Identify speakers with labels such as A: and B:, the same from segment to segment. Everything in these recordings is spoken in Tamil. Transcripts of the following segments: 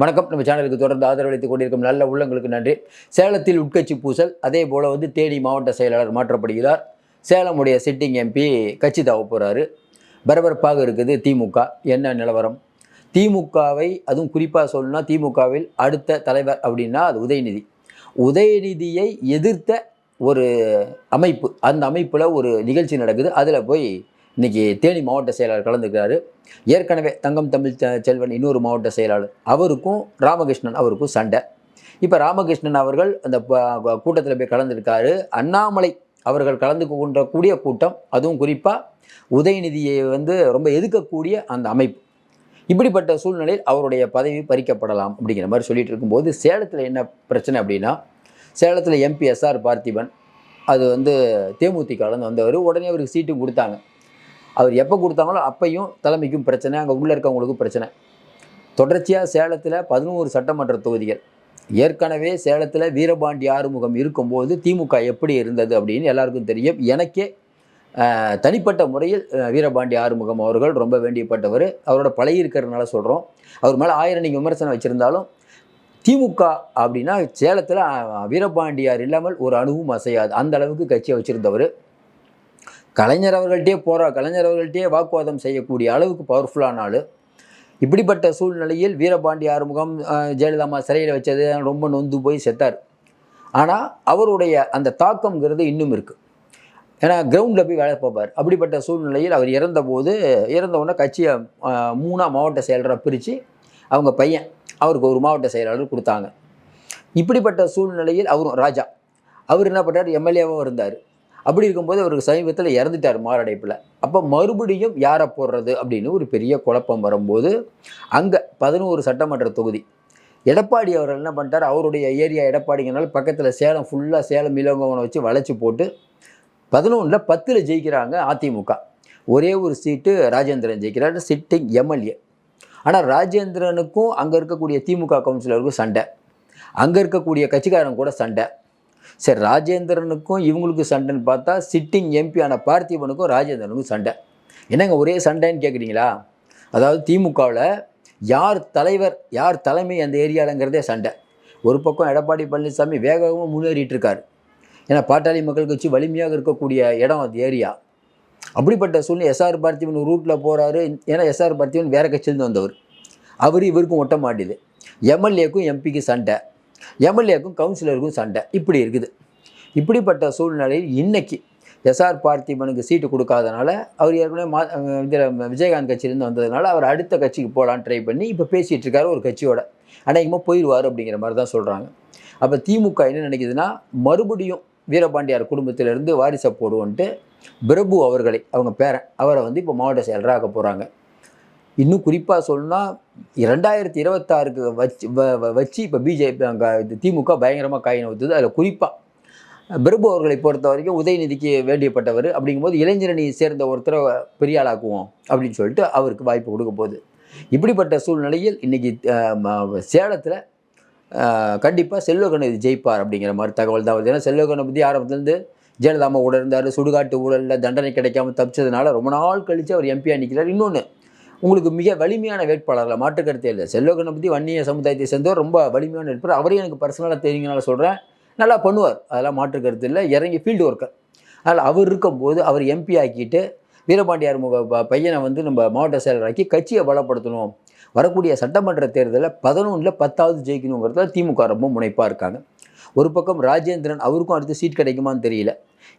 A: வணக்கம். நம்ம சேனலுக்கு தொடர்ந்து ஆதரவளித்துக் கொண்டிருக்கும் நல்ல உள்ளங்களுக்கு நன்றி. சேலத்தில் உட்கட்சி பூசல் அதே போல் வந்து தேனி மாவட்ட செயலாளர் மாற்றப்படுகிறார். சேலமுடைய சிட்டிங் எம்பி கட்சி தாவ போகிறாரு பரபரப்பாக இருக்குது திமுக. என்ன நிலவரம்? திமுகவை அதுவும் குறிப்பாக சொல்லணும்னா திமுகவில் அடுத்த தலைவர் அப்படின்னா அது உதயநிதி. உதயநிதியை எதிர்த்த ஒரு அமைப்பு அந்த அமைப்பில் ஒரு நிகழ்ச்சி நடக்குது. அதில் போய் இன்னைக்கு தேனி மாவட்ட செயலாளர் கலந்துக்கிறாரு. ஏற்கனவே தங்கம் தமிழ் செல்வன் இன்னொரு மாவட்ட செயலாளர். அவருக்கும் ராமகிருஷ்ணன் அவருக்கும் சண்டை. இப்போ ராமகிருஷ்ணன் அவர்கள் அந்த கூட்டத்தில் போய் கலந்துருக்காரு. அண்ணாமலை அவர்கள் கலந்து கொண்டக்கூடிய கூட்டம் அதுவும் குறிப்பாக உதயநிதியை வந்து ரொம்ப எதிர்க்கக்கூடிய அந்த அமைப்பு. இப்படிப்பட்ட சூழ்நிலையில் அவருடைய பதவி பறிக்கப்படலாம் அப்படிங்கிற மாதிரி சொல்லிட்டு இருக்கும்போது சேலத்தில் என்ன பிரச்சனை அப்படின்னா சேலத்தில் எம்பி எஸ்ஆர் பார்த்திபன் அது வந்து தேமுதிகலேருந்து வந்தவர். உடனே அவருக்கு சீட்டும் கொடுத்தாங்க. அவர் எப்போ கொடுத்தாங்களோ அப்பையும் தலைமைக்கும் பிரச்சனை அங்கே உள்ளே இருக்கவங்களுக்கும் பிரச்சனை. தொடர்ச்சியாக சேலத்தில் பதினோரு சட்டமன்ற தொகுதிகள். ஏற்கனவே சேலத்தில் வீரபாண்டி ஆறுமுகம் இருக்கும்போது திமுக எப்படி இருந்தது அப்படின்னு எல்லாருக்கும் தெரியும். எனக்கே தனிப்பட்ட முறையில் வீரபாண்டி ஆறுமுகம் அவர்கள் ரொம்ப வேண்டியப்பட்டவர். அவரோட பழகி இருக்கிறதுனால சொல்கிறோம் அவர் மேலே ஆயிரம் நீங்கள் விமர்சனம் வச்சுருந்தாலும் திமுக அப்படின்னா சேலத்தில் வீரபாண்டியார் இல்லாமல் ஒரு அணுவும் அசையாது. அந்த அளவுக்கு கட்சியை வச்சுருந்தவர். கலைஞர் அவர்கள்ட்டே போகிறா கலைஞர் அவர்கள்ட்டே வாக்குவாதம் செய்யக்கூடிய அளவுக்கு பவர்ஃபுல்லான ஆள். இப்படிப்பட்ட சூழ்நிலையில் வீரபாண்டி ஆறுமுகம் ஜெயலலிதா அம்மா சிறையில் வச்சது ரொம்ப நொந்து போய் செத்தார். ஆனால் அவருடைய அந்த தாக்கம்ங்கிறது இன்னும் இருக்குது ஏன்னா கிரவுண்டில் போய் வேலை பார்ப்பார். அப்படிப்பட்ட சூழ்நிலையில் அவர் இறந்தபோது இறந்தவுடனே கட்சியை மூணாக மாவட்ட செயலராக பிரித்து அவங்க பையன் அவருக்கு ஒரு மாவட்ட செயலாளர் கொடுத்தாங்க. இப்படிப்பட்ட சூழ்நிலையில் அவரும் ராஜா. அவர் என்ன பண்ணார் எம்எல்ஏவும் இருந்தார். அப்படி இருக்கும்போது அவருக்கு சமீபத்தில் இறந்துட்டார் மாரடைப்பில். அப்போ மறுபடியும் யாரை போடுறது அப்படின்னு ஒரு பெரிய குழப்பம் வரும்போது அங்கே பதினோரு சட்டமன்ற தொகுதி. எடப்பாடி அவர் என்ன பண்ணிட்டார்? அவருடைய ஏரியா எடப்பாடிங்கனால பக்கத்தில் சேலம் ஃபுல்லாக சேலம் இளங்கோவனை வச்சு வளைச்சி போட்டு பதினொன்றில் பத்தில் ஜெயிக்கிறாங்க அதிமுக. ஒரே ஒரு சீட்டு ராஜேந்திரன் ஜெயிக்கிறார் சிட்டிங் எம்எல்ஏ ஆனால் ராஜேந்திரனுக்கும் அங்கே இருக்கக்கூடிய திமுக கவுன்சிலருக்கும் சண்டை. அங்கே இருக்கக்கூடிய கட்சிக்காரன் கூட சண்டை. சரி ராஜேந்திரனுக்கும் இவங்களுக்கும் சண்டைன்னு பார்த்தா சிட்டிங் எம்பியான பார்த்திபனுக்கும் ராஜேந்திரனுக்கும் சண்டை. என்னங்க ஒரே சண்டைன்னு கேட்குறீங்களா அதாவது திமுகவில் யார் தலைவர் யார் தலைமை அந்த ஏரியாலங்கிறதே சண்டை. ஒரு பக்கம் எடப்பாடி பழனிசாமி வேகமாக முன்னேறிட்டு இருக்கார் ஏன்னா பாட்டாளி மக்கள் கட்சி வலிமையாக இருக்கக்கூடிய இடம் அந்த ஏரியா. அப்படிப்பட்ட சூழ்நிலை எஸ்ஆர் பார்த்திபன் ரூட்டில் போகிறாரு ஏன்னா எஸ்ஆர் பார்த்திபன் வேறு கட்சியிலேருந்து வந்தவர். அவர் இவருக்கும் ஒட்ட மாட்டேது. எம்எல்ஏக்கும் எம்பிக்கு சண்டை. எம்எல்ஏக்கும் கவுன்சிலருக்கும் சண்டை. இப்படி இருக்குது. இப்படிப்பட்ட சூழ்நிலையில் இன்னைக்கு எஸ்ஆர் பார்த்திபனுக்கு சீட்டு கொடுக்காதனால அவர் ஏற்கனவே மா இதில் விஜயகாந்த் கட்சியிலேருந்து வந்ததுனால அவர் அடுத்த கட்சிக்கு போகலான்னு ட்ரை பண்ணி இப்போ பேசிகிட்டு இருக்காரு ஒரு கட்சியோட. அநேகமாக போயிடுவார் அப்படிங்கிற மாதிரி தான் சொல்கிறாங்க அப்போ திமுக என்ன நினைக்குதுன்னா மறுபடியும் வீரபாண்டியார் குடும்பத்திலிருந்து வாரிசை போடுவோன்ட்டு பிரபு அவர்களை அவங்க பேரன் அவரை வந்து இப்போ மாவட்ட செயலராக போகிறாங்க இன்னும் குறிப்பாக சொல்லணும்னா ரெண்டாயிரத்தி இருபத்தாறுக்கு வச்சு வ- வ- வச்சு இப்போ பிஜேபி அங்கே திமுக பயங்கரமாக காயின் ஊற்றுது அதில் குறிப்பாக பிரபு அவர்களை பொறுத்த வரைக்கும் உதயநிதிக்கு வேண்டியப்பட்டவர் அப்படிங்கும்போது இளைஞரணி சேர்ந்த ஒருத்தரை பெரிய ஆளாக்குவோம் அப்படின்னு சொல்லிட்டு அவருக்கு வாய்ப்பு கொடுக்க போகுது. இப்படிப்பட்ட சூழ்நிலையில் இன்றைக்கி சேலத்தில் கண்டிப்பாக செல்வ கணபதி ஜெயிப்பார் அப்படிங்கிற மாதிரி தகவல் தான் வருது. ஏன்னா செல்வ கணபதி ஆரம்பத்துலேருந்து ஜெயலலிதா அம்மா கூட இருந்தார் சுடுகாட்டு ஊழலில் தண்டனை கிடைக்காம தப்பிச்சதுனால ரொம்ப நாள் கழித்து அவர் எம்பியாக நிற்கிறார் இன்னொன்று உங்களுக்கு மிக வலிமையான வேட்பாளரில் மாற்றுக்கருத்தே இல்லை. செல்வ கணபதி வன்னிய சமுதாயத்தை சேர்ந்தவர் ரொம்ப வலிமையான வேட்பாளர். அவரையும் எனக்கு பர்சனலாக தெரியுங்கனால சொல்கிறேன் நல்லா பண்ணுவார். அதெல்லாம் மாற்றுக்கருத்து இல்லை. இறங்கி ஃபீல்டு ஒர்க்கர் அதனால் அவர் இருக்கும்போது அவர் எம்பி ஆக்கிட்டு வீரபாண்டியார் முக ப- பையனை வந்து நம்ம மாவட்ட செயலராக்கி கட்சியை பலப்படுத்தணும். வரக்கூடிய சட்டமன்ற தேர்தலில் பதினொன்றில் பத்தாவது ஜெயிக்கணுங்கிறதுல திமுக ரொம்ப முனைப்பாக இருக்காங்க. ஒரு பக்கம் ராஜேந்திரன் அவருக்கும் அடுத்து சீட் கிடைக்குமான்னு தெரியல.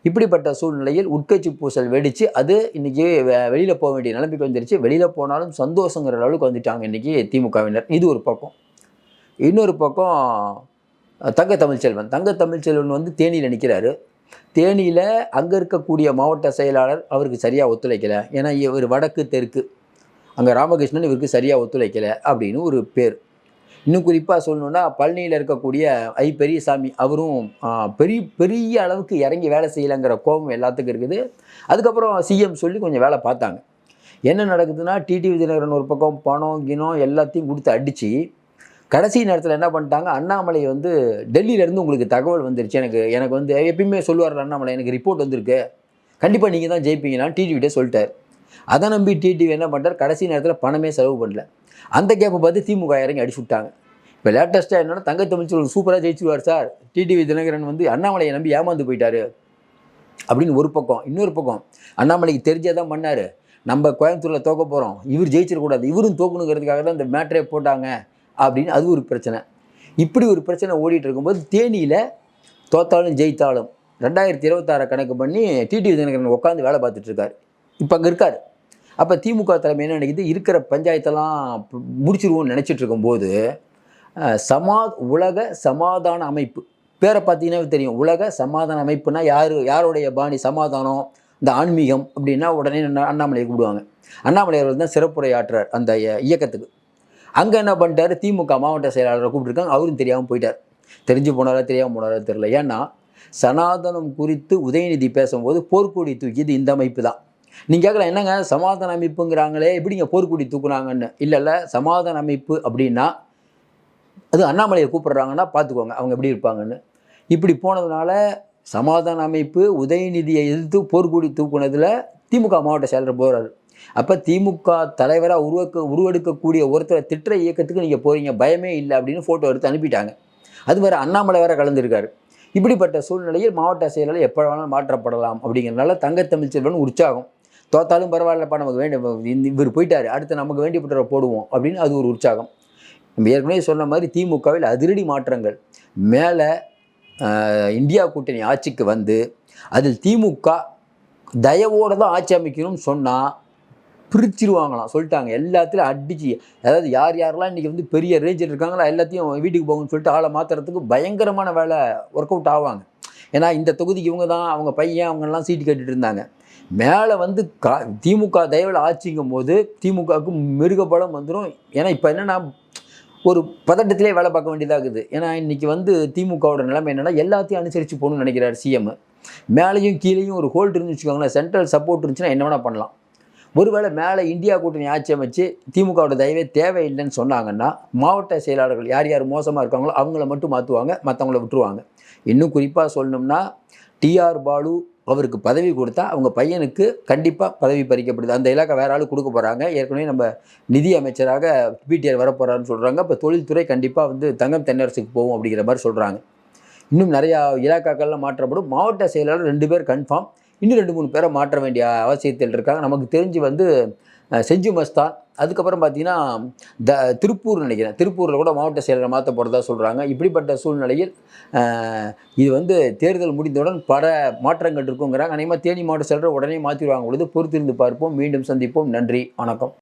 A: இப்படிப்பட்ட சூழ்நிலையில் உட்கட்சி பூசல் வெடித்து அது இன்றைக்கி வெளியில் போக வேண்டிய நிலைமைக்கு வந்துருச்சு. வெளியில் போனாலும் சந்தோஷங்கிற அளவுக்கு வந்துட்டாங்க இன்றைக்கி திமுகவினர். இது ஒரு பக்கம். இன்னொரு பக்கம் தங்க தமிழ்ச்செல்வன் தங்க தமிழ்ச்செல்வன் வந்து தேனியில் நிற்கிறாரு தேனியில் அங்கே இருக்கக்கூடிய மாவட்ட செயலாளர் அவருக்கு சரியாக ஒத்துழைக்கலை. ஏன்னா இவர் வடக்கு தெற்கு. அங்கே ராமகிருஷ்ணன் இவருக்கு சரியாக ஒத்துழைக்கலை அப்படின்னு ஒரு பேர். இன்னும் குறிப்பாக சொல்லணுன்னா பழனியில் இருக்கக்கூடிய ஐ பெரியசாமி அவரும் பெரிய பெரிய அளவுக்கு இறங்கி வேலை செய்யலைங்கிற கோபம் எல்லாத்துக்கும் இருக்குது. அதுக்கப்புறம் சிஎம் சொல்லி கொஞ்சம் வேலை பார்த்தாங்க. என்ன நடக்குதுன்னா டிடி விஜயநகரன் ஒரு பக்கம் பணம் கிணம் எல்லாத்தையும் கொடுத்து அடித்து கடைசி நேரத்தில் என்ன பண்ணிட்டாங்க அண்ணாமலை வந்து டெல்லியிலேருந்து உங்களுக்கு தகவல் வந்துருச்சு. எனக்கு எனக்கு வந்து எப்பயுமே சொல்லுவார் அண்ணாமலை எனக்கு ரிப்போர்ட் வந்திருக்கு. கண்டிப்பாக நீங்கள் தான் ஜெயிப்பீங்களான்னு டிடிவிட்டே சொல்லிட்டார். அதை நம்பி டிடிவி என்ன பண்ணிட்டார் கடைசி நேரத்தில் பணமே செலவு பண்ணல. அந்த கேப்பை பார்த்து திமுக இறங்கி அடிச்சு விட்டாங்க இப்போ லேட்டஸ்ட்டாக என்னென்னா தங்க தமிழ்ச்செல்வன் சூப்பராக ஜெயிச்சிருவார் சார். டிடிவி தினகரன் வந்து அண்ணாமலையை நம்பி ஏமாந்து போயிட்டாரு. அப்படின்னு ஒரு பக்கம் இன்னொரு பக்கம். அண்ணாமலைக்கு தெரிஞ்சே தான் பண்ணார். நம்ம கோயம்புத்தூரில் தோக்க போகிறோம் இவர் ஜெயிச்சிடக்கூடாது. இவரும் தோக்கணுங்கிறதுக்காக தான் இந்த மேட்டரே போட்டாங்க. அப்படின்னு அது ஒரு பிரச்சனை. இப்படி ஒரு பிரச்சனை ஓடிட்டு இருக்கும்போது தேனியில் தோத்தாலும் ஜெயித்தாலும் ரெண்டாயிரத்தி இருபத்தாறை கணக்கு பண்ணி டிடிவி தினகரன் உட்காந்து வேலை பார்த்துட்ருக்கார் இப்போ அங்கே இருக்கார். அப்போ திமுக தலைமை என்ன நினைக்குது? இருக்கிற பஞ்சாயத்தெல்லாம் முடிச்சிருவோம்னு நினச்சிட்டு இருக்கும்போது சமா உலக சமாதான அமைப்பு. பேரை பார்த்தீங்கன்னா தெரியும். உலக சமாதான அமைப்புனா யார் யாருடைய பாணி சமாதானம்? இந்த ஆன்மீகம் அப்படின்னா உடனே என்ன அண்ணாமலையை கூப்பிடுவாங்க. அண்ணாமலை அவர்கள் தான் சிறப்புரையாற்றார் அந்த இயக்கத்துக்கு. அங்கே என்ன பண்ணிட்டாரு? திமுக மாவட்ட செயலாளரை கூப்பிட்டுருக்காங்க. அவரும் தெரியாமல் போயிட்டார். தெரிஞ்சு போனாரா தெரியாமல் போனாரா தெரியல. ஏன்னா சனாதனம் குறித்து உதயநிதி பேசும்போது போர்க்கொடி தூக்கியது இந்த அமைப்பு தான். நீங்கள் கேட்கலாம் என்னங்க? சமாதான அமைப்புங்கிறாங்களே எப்படிங்க போர்க்குடி தூக்குனாங்கன்னு? இல்லை இல்லை சமாதான அமைப்பு அப்படின்னா அது அண்ணாமலையை கூப்பிட்றாங்கன்னா பார்த்துக்கோங்க அவங்க எப்படி இருப்பாங்கன்னு. இப்படி போனதுனால சமாதான அமைப்பு உதயநிதியை எதிர்த்து போர்க்குடி தூக்குனதில் திமுக மாவட்ட செயலர் போகிறாரு அப்போ திமுக தலைவராக உருவாக்க உருவெடுக்கக்கூடிய ஒருத்தரை திட்டுற இயக்கத்துக்கு நீங்கள் போகிறீங்க பயமே இல்லை அப்படின்னு ஃபோட்டோ எடுத்து அனுப்பிட்டாங்க. அது வேறு அண்ணாமலை வேற கலந்துருக்காரு. இப்படிப்பட்ட சூழ்நிலையில் மாவட்ட செயலாளர் எப்போ வேணாலும் மாற்றப்படலாம் அப்படிங்கிறனால தங்கத்தமிழ்ச்செல்வன் உற்சாகம். தோத்தாலும் பரவாயில்லப்பா நமக்கு வேண்டிய இவர் போயிட்டாரு அடுத்து நமக்கு வேண்டியப்பட்டவரை போடுவோம் அப்படின்னு அது ஒரு உற்சாகம். நம்ம ஏற்கனவே சொன்ன மாதிரி திமுகவில் அதிரடி மாற்றங்கள். மேலே இந்தியா கூட்டணி ஆட்சிக்கு வந்து அதில் திமுக தயவோடு தான் ஆட்சி அமைக்கணும்னு சொன்னால் பிரிச்சிருவாங்களாம் சொல்லிட்டாங்க. எல்லாத்துலையும் அடிச்சு அதாவது யார் யாரெல்லாம் இன்றைக்கி வந்து பெரிய ரேஞ்சில் இருக்காங்களோ எல்லாத்தையும் வீட்டுக்கு போகணும்னு சொல்லிட்டு ஆளை மாற்றுறதுக்கு பயங்கரமான வேலை ஒர்க் அவுட் ஆவாங்க. ஏன்னா இந்த தொகுதிக்கு இவங்க தான் அவங்க பையன் அவங்கெல்லாம் சீட்டு கேட்டுட்டு இருந்தாங்க. மேலே வந்து கா திமுக தயவில் ஆட்சிங்கும் போது திமுகவுக்கு மிருகபலம் வந்துடும் ஏன்னா இப்போ என்னென்னா ஒரு பதட்டத்திலே வேலை பார்க்க வேண்டியதாக இருக்குது. ஏன்னா இன்றைக்கி வந்து திமுகவோட நிலைமை என்னென்னா எல்லாத்தையும் அனுசரித்து போகணும்னு நினைக்கிறார் சிஎம் மேலேயும் கீழேயும் ஒரு ஹோல்டு இருந்து வச்சுக்கோங்களேன் சென்ட்ரல் சப்போர்ட் இருந்துச்சுன்னா என்ன வேணால் பண்ணலாம். ஒருவேளை மேலே இந்தியா கூட்டணி ஆட்சி அமைச்சு திமுகவோட தயவே தேவையில்லைன்னு சொன்னாங்கன்னா மாவட்ட செயலாளர்கள் யார் யார் மோசமாக இருக்காங்களோ அவங்கள மட்டும் மாற்றுவாங்க மற்றவங்கள விட்டுருவாங்க. இன்னும் குறிப்பாக சொல்லணும்னா டிஆர் பாலு அவருக்கு பதவி கொடுத்தா அவங்க பையனுக்கு கண்டிப்பாக பதவி பறிக்கப்படுது. அந்த இலாக்கா வேற ஆள் கொடுக்க போகிறாங்க ஏற்கனவே நம்ம நிதி அமைச்சராக பிடிஆர் வரப்போகிறாருன்னு சொல்கிறாங்க இப்போ தொழில்துறை கண்டிப்பாக வந்து தங்கம் தென்னரசுக்கு போகும் அப்படிங்கிற மாதிரி சொல்கிறாங்க இன்னும் நிறையா இலாக்காக்கள்லாம் மாற்றப்படும். மாவட்ட செயலாளர் ரெண்டு பேர் கன்ஃபார்ம் இன்னும் ரெண்டு மூணு பேரை மாற்ற வேண்டிய அவசியத்தில் இருக்காங்க. நமக்கு தெரிஞ்சு வந்து செஞ்சு மஸ்தான் அதுக்கப்புறம் பார்த்தீங்கன்னா த திருப்பூர் நினைக்கிறேன். திருப்பூரில் கூட மாவட்ட செயலரை மாற்ற போகிறதா சொல்கிறாங்க இப்படிப்பட்ட சூழ்நிலையில் இது வந்து தேர்தல் முடிந்தவுடன் பல மாற்றங்கள் இருக்குங்கிறாங்க. அநேகமாக தேனி மாவட்ட செயலரை உடனே மாற்றிடுவாங்க பொழுது பொறுத்திருந்து பார்ப்போம். மீண்டும் சந்திப்போம். நன்றி. வணக்கம்.